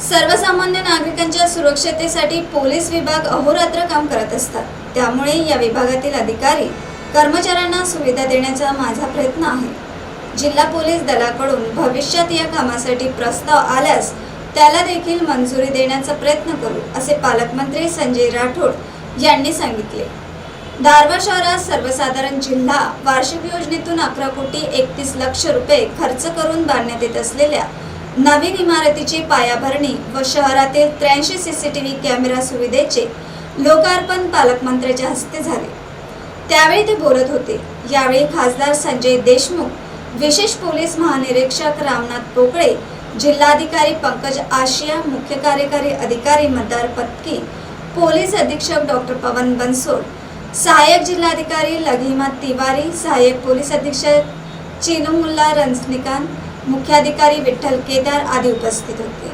सर्वसामान्य नागरिकांच्या सुरक्षतेसाठी पोलीस विभाग अहोरात्र काम करत असतात. त्यामुळे या विभागातील अधिकारी कर्मचाऱ्यांना सुविधा देण्याचा माझा प्रयत्न आहे. जिल्हा पोलीस दलाकडून भविष्यात या कामासाठी प्रस्ताव आल्यास त्याला देखील मंजुरी देण्याचा प्रयत्न करू असे पालकमंत्री संजय राठोड यांनी सांगितले. धारवाड शहरात सर्वसाधारण जिल्हा वार्षिक योजनेतून अकरा कोटी एकतीस लक्ष रुपये खर्च करून बांधण्यात येत असलेल्या नवीन इमारतीची पायाभरणी व शहरातील त्र्याऐंशी C C T V camera सुविधेचे लोकार्पण पालकमंत्र्यांच्या हस्ते झाले. त्यावेळी ते बोलत होते. यावेळी खासदार संजय देशमुख विशेष पोलीस महानिरीक्षक रामनाथ पोकळे जिल्हाधिकारी पंकज आशिया मुख्य कार्यकारी अधिकारी मतदार पत्की पोलीस अधीक्षक डॉक्टर पवन बनसोड सहाय्यक जिल्हाधिकारी लघिमा तिवारी सहाय्यक पोलीस अधीक्षक चिनुमुल्ला रंजनीकांत मुख्याधिकारी विठ्ठल केदार आदी उपस्थित होते.